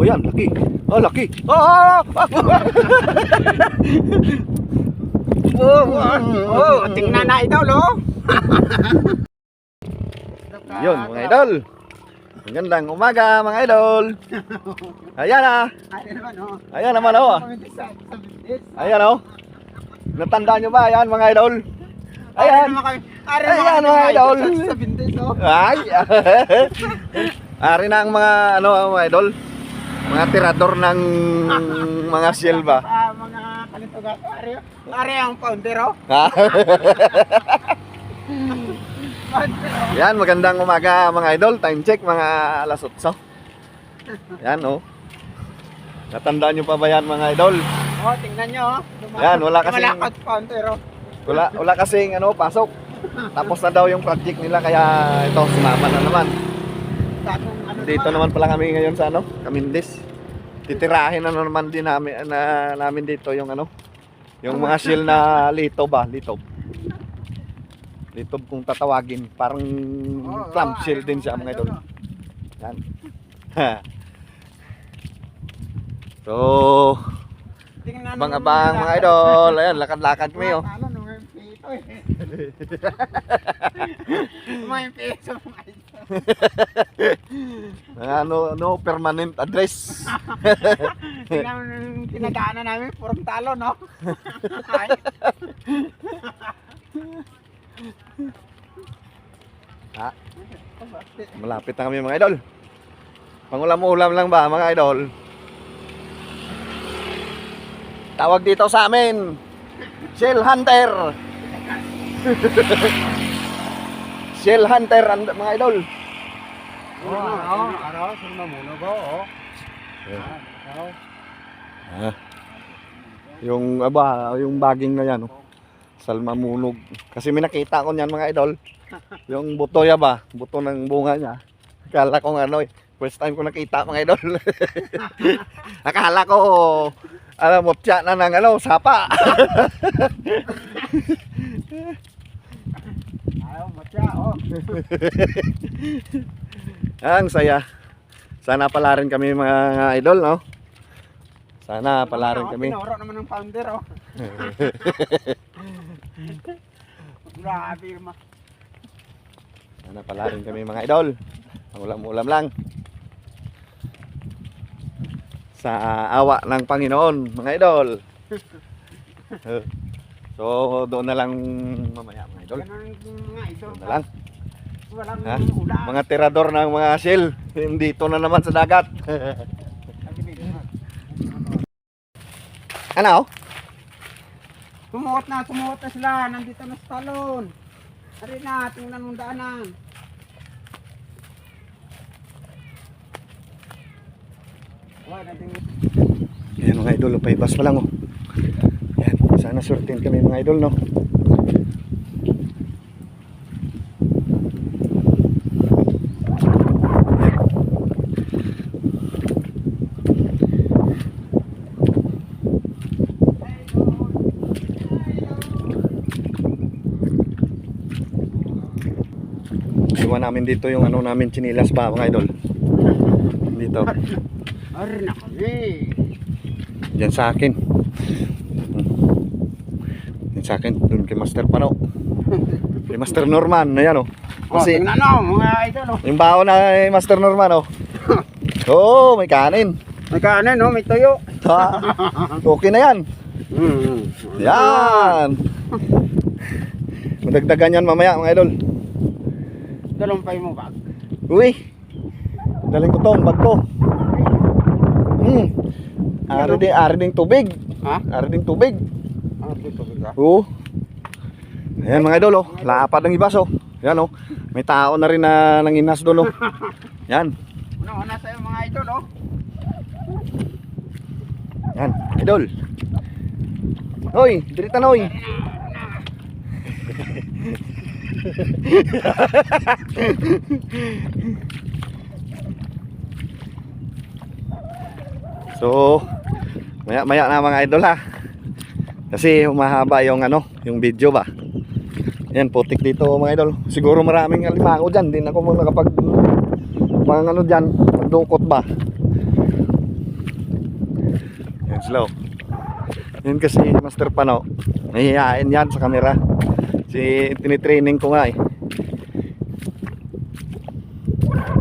Oh, yan, laki. Oh, laki. Oh, oh, Oh, oh, oh, tingnan na idol, oh. Yun, mga idol. Magandang umaga, mga idol. Ayan oh. Ayan naman oh. Ayan oh. Natandaan nyo ba? Ayan, mga idol. Ayan. Ayan, mga idol. Oh. Ay. Ari na ang mga ano, mga idol. Mga tirador ng mga silba. Ah, mga kalitugan. Ari, ari ang founder, oh. Yan, magandang umaga mga idol. Time check mga alas 8. Yan oh. Natandaan nyo pa ba yan mga idol? Oh, tingnan nyo, oh. Dumaan. Yan, wala kasing- Malakot founder, oh. Wala, wala kasing ano, pasok. Tapos na daw yung project nila kaya ito, sumama na naman. Ano Dito naman pala kami ngayon sa ano, Kamindis. Titirahin na naman din namin na namin dito yung ano, yung mga shield na litob ba, litob. Litob kung tatawagin, parang Oh, clam oh, ayun, din siya mga idol. oh. Yan. so, Tingnan abang mo, abang mga idol, ayan, lakad-lakad kami oh. Ano, eh. May piso, mga idol. Ano, no permanent address. Pinagdaanan namin, purong talo, no? Ha? Malapit na kami mga idol. Pangulam-ulam lang ba mga idol? Tawag dito sa amin. Shell Hunter. Shell Hunter mga idol. Oo, ano, ano, sino mamuno ko, oh. Ano, Ah. Yung aba, yung baging na yan, oh. Salma munog. Kasi may nakita ko niyan mga idol. Yung buto ya ba? Buto ng bunga niya. Akala ko ano eh. First time ko nakita mga idol. Akala ko alam mo tiya na ng ano, sapa. Ayaw, matya, oh. Ang saya. Sana pala rin kami mga idol, no? Sana pala rin kami. Pinoro naman ng founder, oh. Grabe, ma. Sana pala rin kami mga idol. Ang ulam-ulam lang. Sa awa ng Panginoon, mga idol. So, doon na lang mamaya mga idol. Doon na lang. Walang Ha? ulan. Mga tirador ng mga shell. Dito na naman sa dagat. ano? Sumuot na, sumuot na sila. Nandito na sa talon. Ari na, tingnan mong daanan. Wala natin Yan mga idol, paibas pa lang oh. Yan, sana surtin kami mga idol no. Iwan namin dito yung ano namin chinilas ba mga idol. Dito. Ari na kami. Yan sa akin. Yan sa akin. Doon kay Master Pano. Kay Master Norman. Ayan o. Oh, Kasi tingnan no, mga idol. Oh. yung baon na kay Master Norman o. Oo, oh, may kanin. May kanin, no? may tuyo. Ha? Okay na yan. Mm. Yan. Madagdagan yan mamaya mga idol. Dalumpay mo ba? Uy. Daling ko to, ang bag ko. Hmm. Ari din, ari ding tubig. Ha? Ari ding tubig. Ah, dito ka. Oo. Ayan mga idol, oh. lapad ng ibas oh. Yan oh. May tao na rin na nanginas doon oh. Yan. Ano, ano sa'yo mga idol, oh? Yan, idol. Hoy, dirita na hoy. so, maya maya na mga idol ha. Kasi humahaba yung ano, yung video ba. Yan, putik dito mga idol. Siguro maraming alimango dyan. Din ako nakapag mga ano dyan, magdukot ba. Slow. Yun kasi Master Pano, nahihain yan sa camera. Si tinitraining ko nga eh.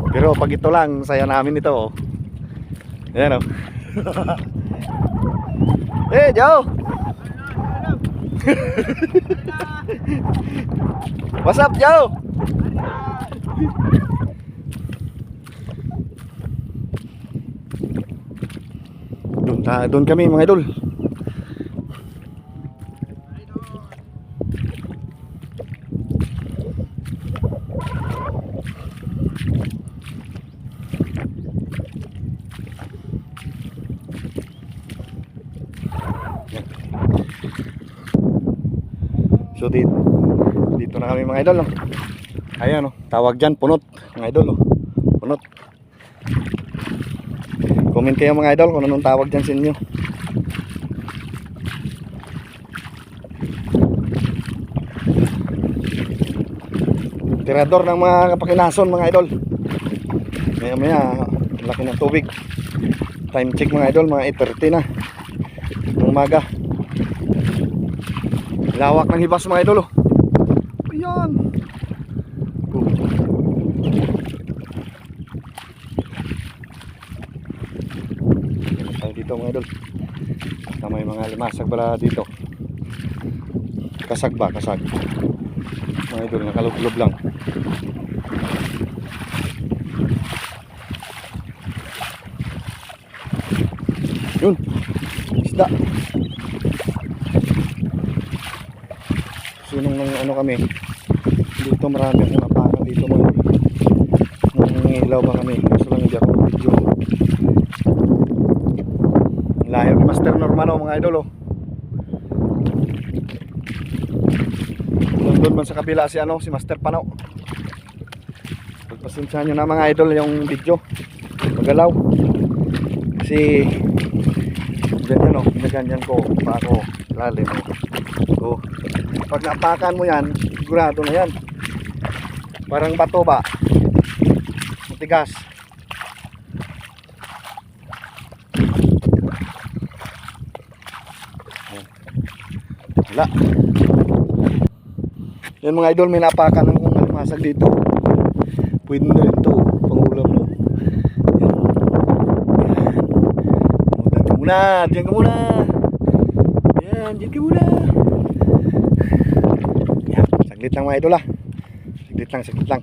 Pero pag ito lang, saya namin ito oh. Ayan oh. eh, Joe! What's up, Joe? Doon, ta doon kami mga idol. So dito, dito na kami idol. No? Ayan, no? tawag dyan, punot. Mga idol, no? punot. Comment kayo mga idol kung anong tawag dyan sa inyo. Tirador ng mga kapakinason mga idol. Maya maya, ang laki ng tubig. Time check mga idol, mga 8.30 na. Umaga. Lawak ng hibas mga idol. Oh. Ayan. Oh. Meron tayo dito mga idol. Basta limasag pala dito. Kasag ba? Kasag. Mga idol, nakalublob lang. Yun. Isda. So nung, ano kami, dito marami akong napakan dito mga. Nung ilaw ba kami, gusto lang hindi ako video. Ang Layo ni Master Normano mga idol oh. Nandun man sa kabila si ano, si Master Pano. Pagpasensyahan nyo na mga idol yung video. Magalaw. Kasi ganyan oh, ginaganyan ko pa ako lalim. So, pag napakan mo yan, sigurado na yan. Parang bato ba? Matigas. Wala. Yan mga idol, may napakan ng kung malimasag dito. Pwede na rin to, pangulam no. Yan. Ka muna, diyan ka muna. Yan, diyan ka muna. Yan, saglit lang mga idol ah. Saglit lang, saglit lang.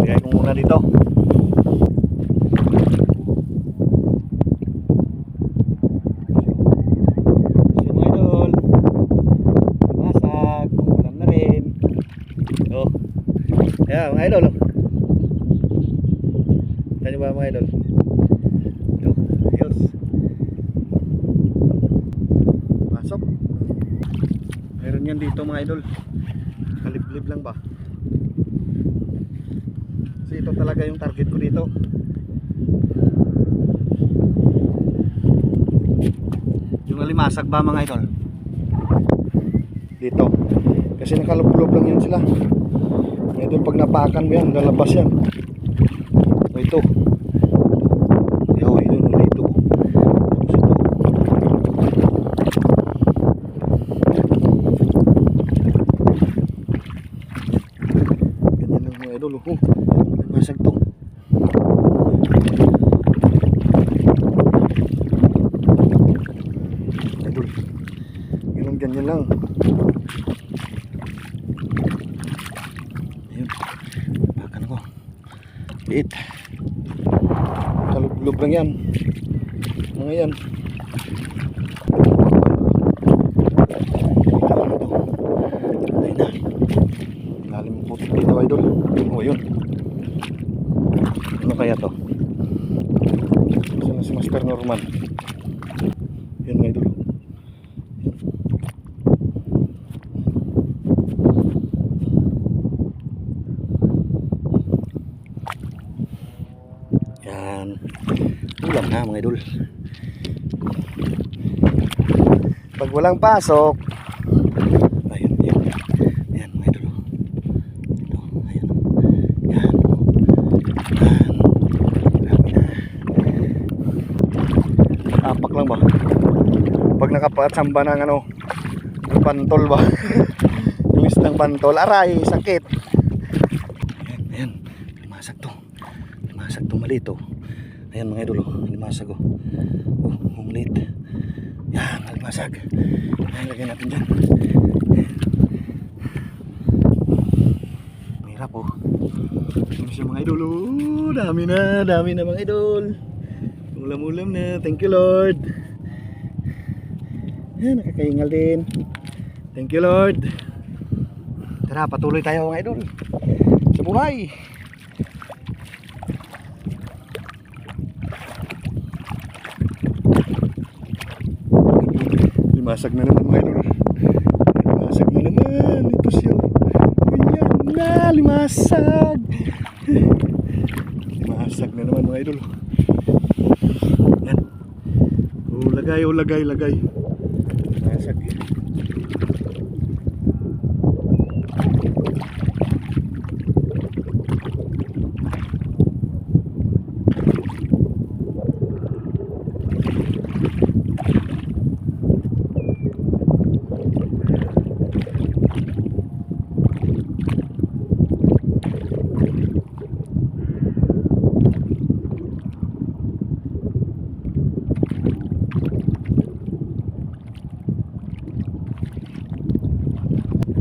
Lagay ko muna dito. So mga idol, Masag, ulam na rin. Oh. Ayan, mga idol. Nyo ba mga idol? Oh, ayos. Pasok. Meron yan dito mga idol. Kaliblib lang ba? Kasi ito talaga yung target ko dito. Yung alimasag ba mga idol? dito kasi nakalublob lang yan sila ito pag napakan mo yan lalabas yan so ito yaw yun ulit ito tapos ito ganyan lang mga idol oh masag to idol ganyan ganyan lang Ayun. Pakan ako. Liit. Kalublob lang yan. Mga yan. Ito ano to. Ay na. Lalim ng putik dito idol. O yun. Ano kaya to? Saan na si Master Norman? Yun mga idol. Yan. Na mga idol. Pag walang pasok, ayun, yan. Yan mga idol. Ito, ayan. Yan. Tapak lang ba? pag nakapatsamba ng ano, ng pantol ba? yung isdang pantol, aray, sakit. Ayan, ayan, limasag to. Limasag to, mali to. Ayan mga idol, oh, limasag oh. Oh, maliit. Yan, limasag. Ayan, lagyan natin dyan. Mahirap oh. Ano siya mga idol? Oh, dami na, dami na mga idol. Ulam-ulam na. Thank you Lord. Yan, nakakaingal din. Thank you Lord. Tara, patuloy tayo mga idol. Sa buhay. Limasag na naman mga idol. Limasag na naman. Ito siya. Ayan na, limasag. Limasag na naman mga idol. Yan. Oh, lagay, oh, lagay, lagay. Limasag.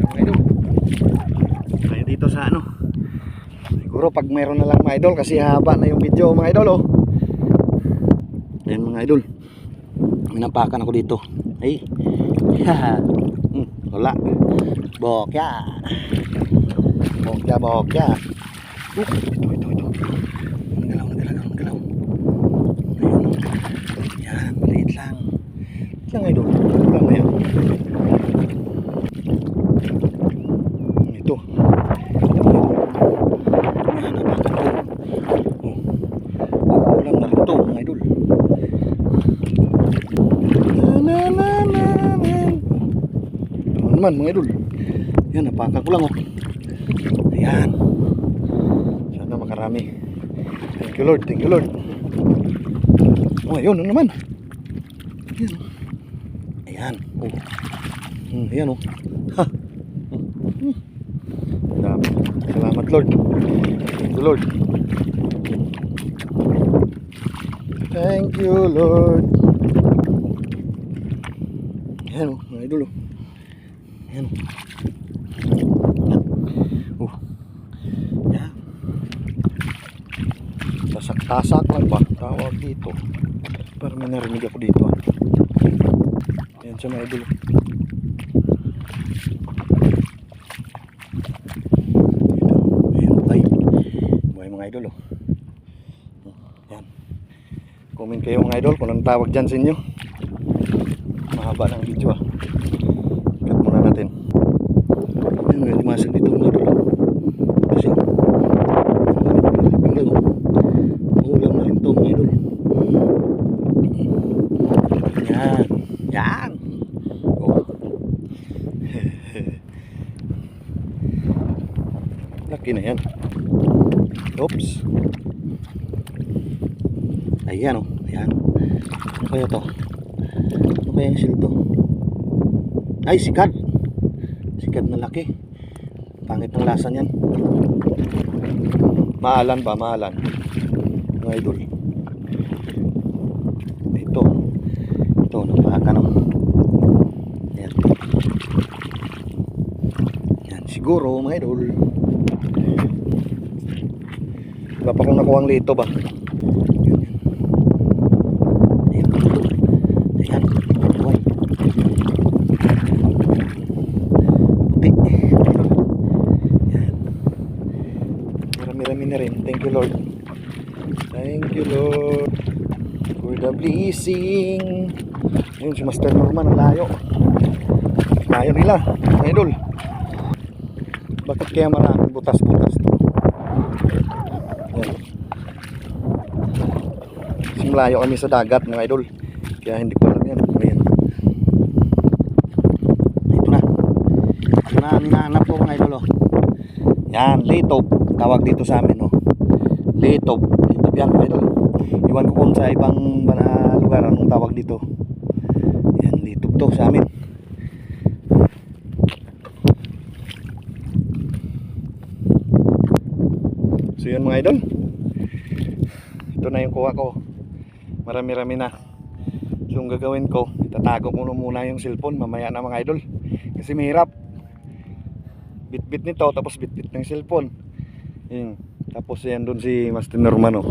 mga idol. Tayo dito sa ano. Siguro pag meron na lang mga idol kasi haba na yung video mga idol oh. Ayan mga idol. Minapakan ako dito. Ay. hmm, wala. Bokya. Bokya, bokya. Uh, Naman, mga idol. Yan, napakan ko lang, oh. Ayan. Sana makarami. Thank you, Lord. Thank you, Lord. Oh, ayun, ano naman. Ayan. oh. Ayan. Oh. Hmm, ayan, oh. Ha. Hmm. Dami. Salamat Lord. Thank you Lord. Thank you Lord. Ayan o, mga idol o. Ayan. Oh. Ayan. Tasak-tasak lang ba? Tawag dito. Parang may narinig ako dito. ah. Ayan siya mga idol o. Ito, ayan, buhay. Buhay mga idol, oh. Yan. Comment kayo mga idol kung anong tawag dyan sa inyo. Mahaba ng video ah. Cut muna natin. Yan, may limasag dito mga idol. Kasi, maliping lang oh. Ulam na rin to mga idol. Yan. Yan. Oh. Laki na yan. Oops. Ayan oh. Ayan. Ano kaya to? Ano kaya yung? Ay, sikad. Sikad na laki. Pangit ng lasa niyan. Maalan ba? Maalan. Mga idol. Ito. Ito, napaka no. Ayan. Yan, siguro mga idol. Wala pa akong nakuha ang lito ba? Yan. Ayan. Ayan. Buhay. Puti. Yan. Marami-rami na rin. Thank you Lord. Thank you Lord. Blessing. Ayun si Master Norman. Ang layo. Layo nila. Mga idol. Bakit kaya maraming butas-butas to? Yan. Kasi malayo kami sa dagat mga idol. Kaya hindi ko alam yan. Ayan. Ito na. Ito na hinahanap ko mga idol. Oh. Yan, litop. Tawag dito sa amin. Oh. Litop. Litop yan mga idol. Iwan ko kung sa ibang uh, lugar anong tawag dito. Yan, litop. to sa amin. So yun mga idol. Ito na yung kuha ko. Marami-rami na. So yung gagawin ko, itatago ko na muna yung cellphone mamaya na mga idol. Kasi mahirap. Bit-bit nito tapos bit-bit ng cellphone. Yun. Tapos yan doon si Master Norman oh.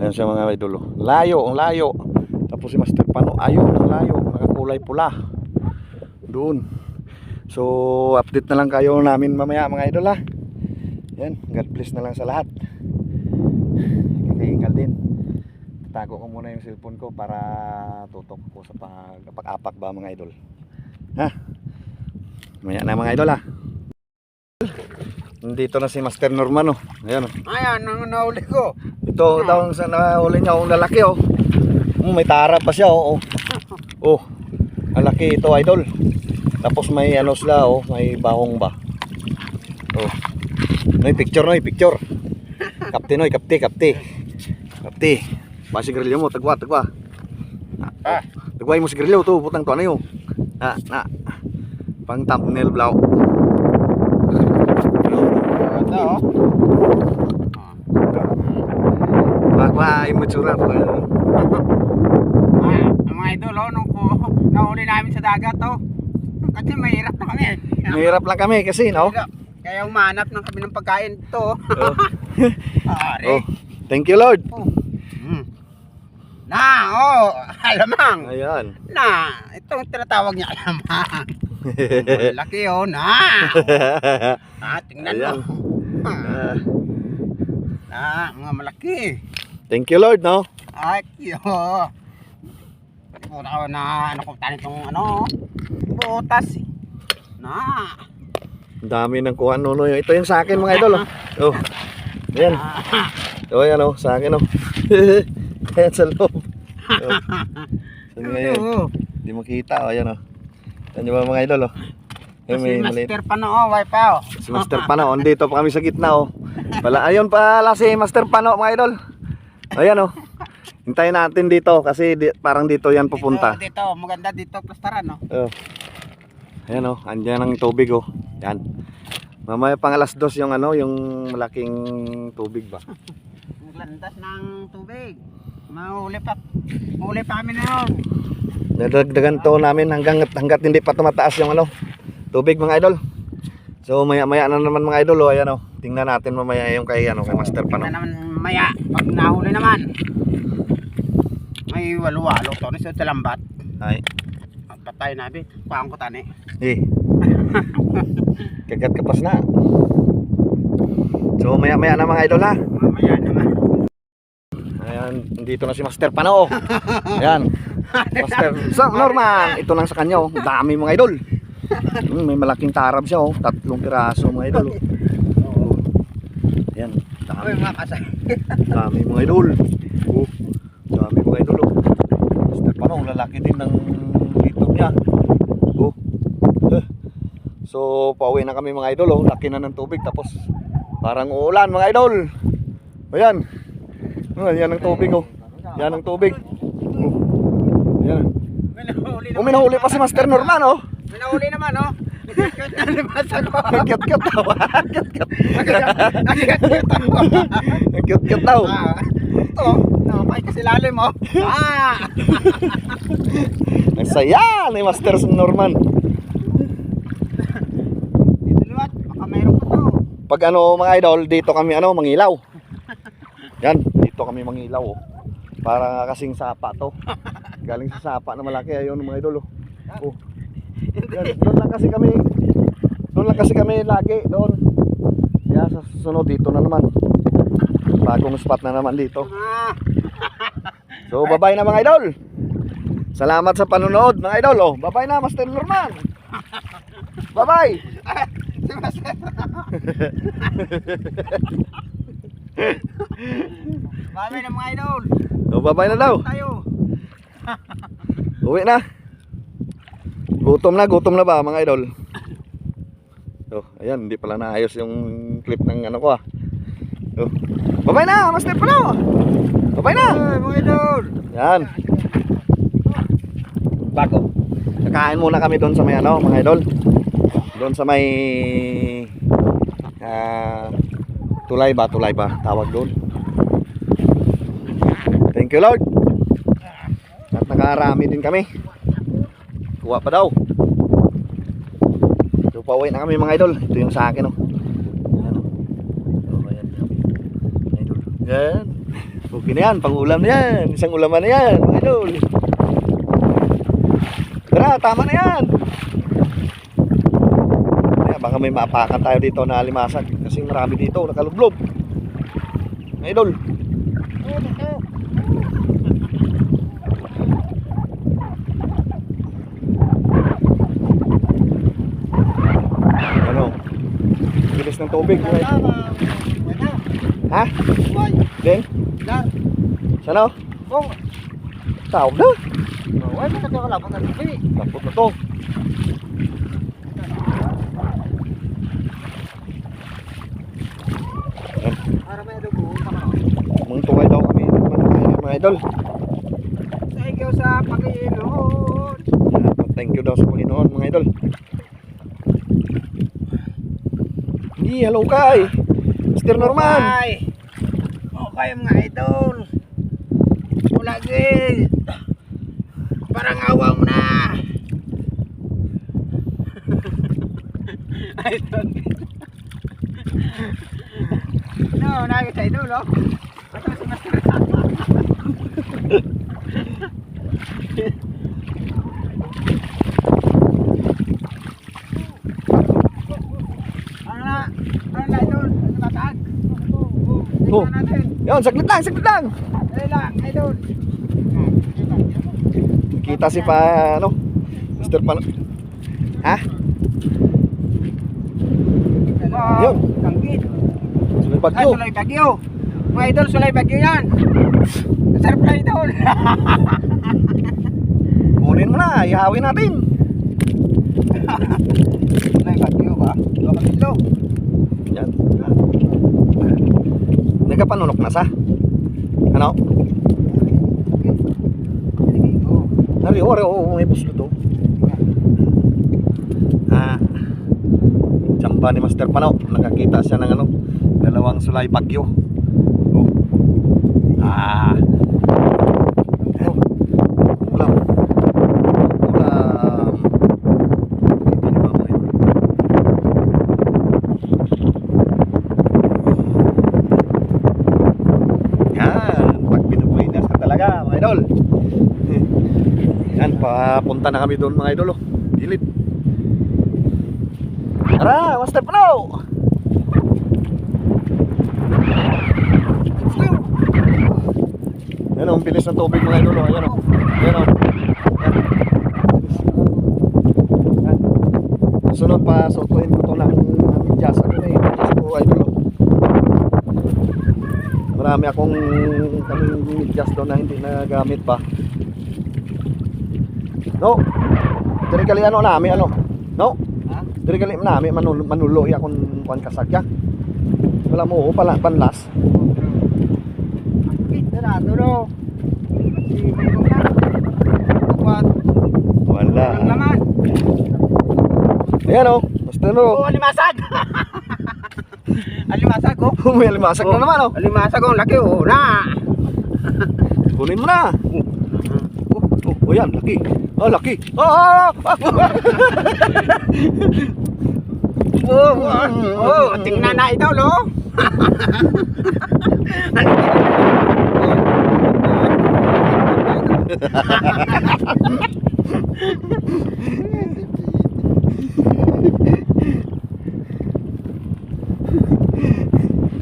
Ayan siya mga idol oh. Layo, ang layo. Tapos si Master Pano, ayun, ang layo. Nakakulay pula. Doon. So, update na lang kayo namin mamaya mga idol ha. Yan, God bless na lang sa lahat. Kakaingal din. Tago ko muna yung cellphone ko para tutok ko sa pag-apak ba mga idol. Ha? Mamaya na mga idol ha. Nandito na si Master Norman oh. Ayan oh. Ayan, ang nahuli ko. Ito daw ang sa nahuli niya, ang lalaki oh. Mm, may tara pa siya oh. Oh. oh. Ang laki ito idol. Tapos may ano sila oh, may bahong ba. Oh. Noy picture noy, picture. Kapte noy, kapte, kapte. Kapte. Ba sigarilyo mo, tagwa, tagwa. Ah. Tagway mo sigarilyo to, butang to ano yun. Na, na. Pang thumbnail blow. Ito, oh. Kwa, kwa, yung matsura. Kwa, Ah, ang mga idol, oh, nung ko, nahuli namin sa dagat, oh. Kasi mahirap na kami. Mahirap lang kami kasi, no? Kaya umanap ng kami ng pagkain to. Oh. Pare. oh. Thank you, Lord. Oh. Mm. Na, oh, alamang. Ayan. Na, itong tinatawag niya alamang. Laki, oh, na. Ah, tingnan Ayan. mo. Ah, Na, mga malaki. Thank you, Lord, no? Ay, yo. Pati ko na, ano ko, tani itong, ano, butas. eh. Na. Ang dami ng kuha no, no. Ito yung sa akin, mga idol, oh. Oh. Ayan. Oh, ayan, oh. Sa akin, oh. ayan sa loob. Oh. Saan nga yun? oh. Hindi mo kita, oh. Ayan, oh. Ayan yung mga idol, oh. Ayan, Si may maliit. Master pa no, oh, wipe out. Si Master Pano, andito pa kami sa gitna, oh. Pala, ayun pala si Master Pano, mga idol. Ayan, oh. Hintayin natin dito kasi di, parang dito yan pupunta. Dito, dito, maganda dito, plastaran, no? Oh. Ayan oh, andyan ang tubig oh. Yan. Mamaya pang alas dos yung ano, yung malaking tubig ba. Maglandas ng tubig. Mahuli pa. Mahuli pa kami. Nadagdagan to namin hanggang hanggat hindi pa tumataas yung ano, tubig mga idol. So maya maya na naman mga idol oh, ayan oh. Tingnan natin mamaya yung kay ano, kay Master Ano Pano. naman maya, pag nahuli naman. May walo-walo to, nasa talambat. Ay, Patay na, bi. Kuhaan ko tani. eh. Kagat kapas na. So maya maya na mga idol ha. Mamaya naman. Ayan, dito na si Master Pano. oh. Ayan. Master Sam Norman. Ito lang sa kanya oh. Dami mga idol. Mm, may malaking tarab siya oh. Tatlong piraso mga idol. Oh. Ayan. Dami, Ay, mga kasay. dami mga idol. Oh. Dami mga idol oh. Master Pano, ang lalaki din ng YouTube niya. Oh. Eh. So, pauwi na kami mga idol oh. Laki na ng tubig tapos parang uulan mga idol. Ayan. Oh, yan ang tubig oh. Yan ang tubig. Oh. Yan. May nahuli Oh, may nahuli pa si Master Norman oh. May nahuli naman, oh. Ikot na limasan ko. Cute cute daw. Cute cute. Cute cute daw. Ah, Ito, nakapay kasi lalim, oh. Ah! Ang saya ni Master Norman. Dito liwat, baka mayroon pa to. Pag ano mga idol, dito kami ano, mangilaw. Yan, dito kami mangilaw oh. Para kasing sapa to. Galing sa sapa na malaki ayun mga idol oh. Oh. Doon lang kasi kami. Doon lang kasi kami lagi doon. Yan, sa susunod dito na naman. Bagong spot na naman dito. So, bye-bye na mga idol. Salamat sa panonood mga idol. Oh, bye-bye na Master Norman. Bye-bye. si Master. Mami ng mga idol. Oh, bye-bye na daw. Uwi na. Gutom na, gutom na ba mga idol? Oh, ayan, hindi pala naayos yung clip ng ano ko ah. Oh. Bye-bye na, Master Pano. Bye-bye na. Ay, mga idol. Yan. Bago. Kakain muna kami doon sa may ano, mga idol. Doon sa may ah, tulay ba, tulay ba tawag doon. Thank you Lord. At nakarami din kami. Kuha pa daw. So pauwi na kami mga idol. Ito yung sa akin oh. Yan oh. Ayan, idol. Yan. Okay na yan, pang-ulam na yan. Isang ulaman na yan, mga idol. Tara, tama na yan. Kaya baka may maapakan tayo dito na alimasag kasi marami dito nakalublob. Mga idol. Ano? Bilis ng tubig. idol. Ha? Din? Sana? Oh, Tawag na. wala ka tayo kalabot ng tabi. Tapos na to. Para may ka ba? Mga tuway daw kami. Mga idol. Thank you sa Panginoon. Thank you daw sa Panginoon mga idol. Hindi, hello kay. Mr. Norman. Ay, okay mga idol. Wala gil. Parang awa mo na. idol. no, nagit sa idol, oh. Ano na? Idol? Ano matag? Oh. Yon, saglit lang, saglit lang. Lang, idol. Kita si pa, ano, Mr. Pano. Ha? Yun. Tanggit. Sulay Ay, bagyo. sulay bagyo. Mga idol, sulay bagyo yan. Sarap na idol. Kunin mo na, ihawin natin. sulay bagyo ba? Dua ka kilo. Yan. Nagkapanunok na sa. Ano? Nari, ore, oo, may busto to. Ah, tsamba ni Master Panaw. Nakakita siya ng ano, dalawang sulay bagyo. Oh. Ah. Oh. Ulam. Ulam. Ito ni Mama yun. Yan, pag pinupuinas ka talaga, mga idol. Yan, papunta na kami doon mga idol. Oh. Gilid. Tara, Master Pano! Yan oh, ang bilis ng tubig mga idol. oh. Ayan o. Ayan o. Sunod pa, sutuin ko to ng medyas. Ano na eh, medyas ko idol. oh. Marami akong kaming medyas doon na hindi nagamit pa. No. Diri kali ano nami ano. No. Ha? Diri kali nami manulo manulo ya kun kuan kasagya. Wala mo oh, pala panlas. Na. Kuwan. Wala. Ayan oh. Basta Oh, no. alimasag. alimasag oh. May limasag na naman oh. Alimasag oh, laki oh. Na. Kunin mo na. Oh, yan, laki. Oh, laki. Oh, oh, oh, Oh, oh, oh, tingnan na ito, lo.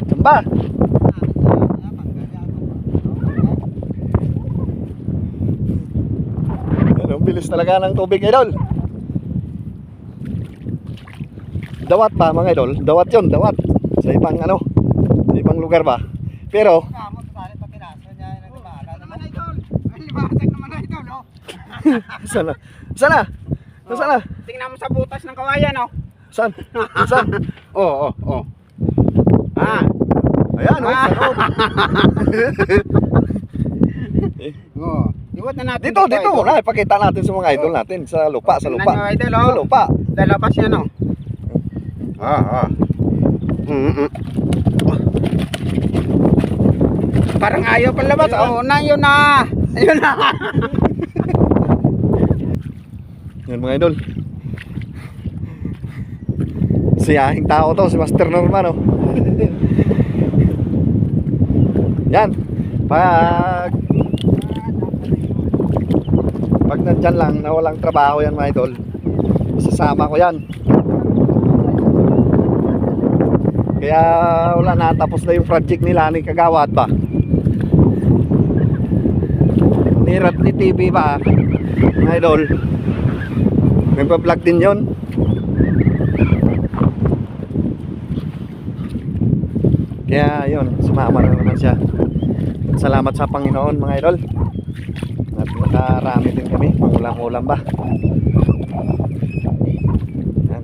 Samba. Yan, ang bilis talaga ng tubig, idol. Dawat pa, mga idol. Dawat yon, dawat. Sa ibang ano, sa ibang lugar ba. Pero, sana, sana, sana, Tingnan mo sa butas ng kawayan, oh. san, san. Oh, oh, oh. Ah, Ayan, oh, loob. Oo. Iwat na natin. Dito, dito muna. Ipakita natin sa mga idol natin. Sa lupa, sa lupa. nyo, idol, Sa oh. lupa. Lalabas yan, oh. Ah, ah. Mm-mm. Parang ayaw palabas. Oo na, yun na. Ayun na. Yan mga idol. Siyahing tao to, si Master Norman, oh. Yan. Pag pag nandyan lang na walang trabaho yan mga idol, sasama ko yan. Kaya wala na, tapos na yung project nila ni Kagawad ba? Ni Ratni TV ba? Mga idol. Nagpa-vlog din yon. Kaya yun, sumama na naman siya. Salamat sa Panginoon mga idol. Nakarami din kami, pangulang-ulam ba. Yan.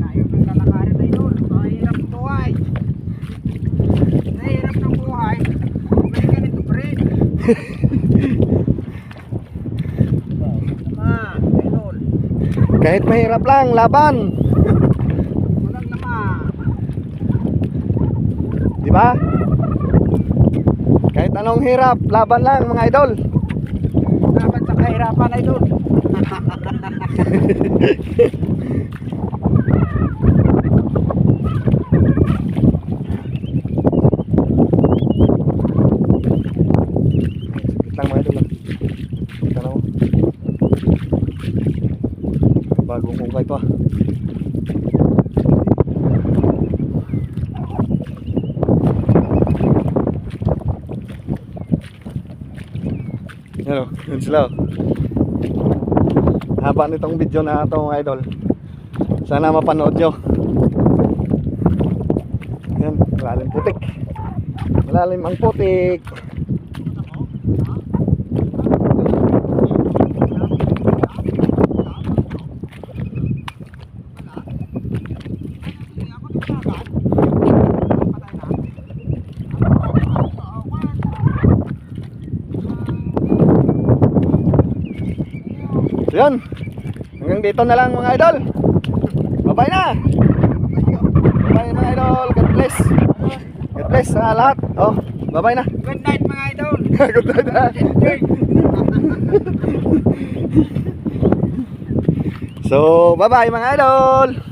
Ayaw ng lalakarin na yun. Mahirap ang buhay. Mahirap ng buhay. May ganito pa rin. Ah, idol. Kahit mahirap lang, laban. Walang naman. Di ba? Kahit anong hirap, laban lang mga idol. Dapat sa kahirapan, idol. Wait lang mga idol. ah. Kita na mo. Bagong hukay to ah. Sila o. Haba nitong video na ito mga idol. Sana mapanood nyo. Yan, malalim putik. Malalim ang putik. Yun. Hanggang dito na lang mga idol. Bye-bye na. Bye mga idol. God bless. God bless sa lahat. Oh, bye-bye na. Good night, mga idol. Good night na. So, bye-bye mga idol.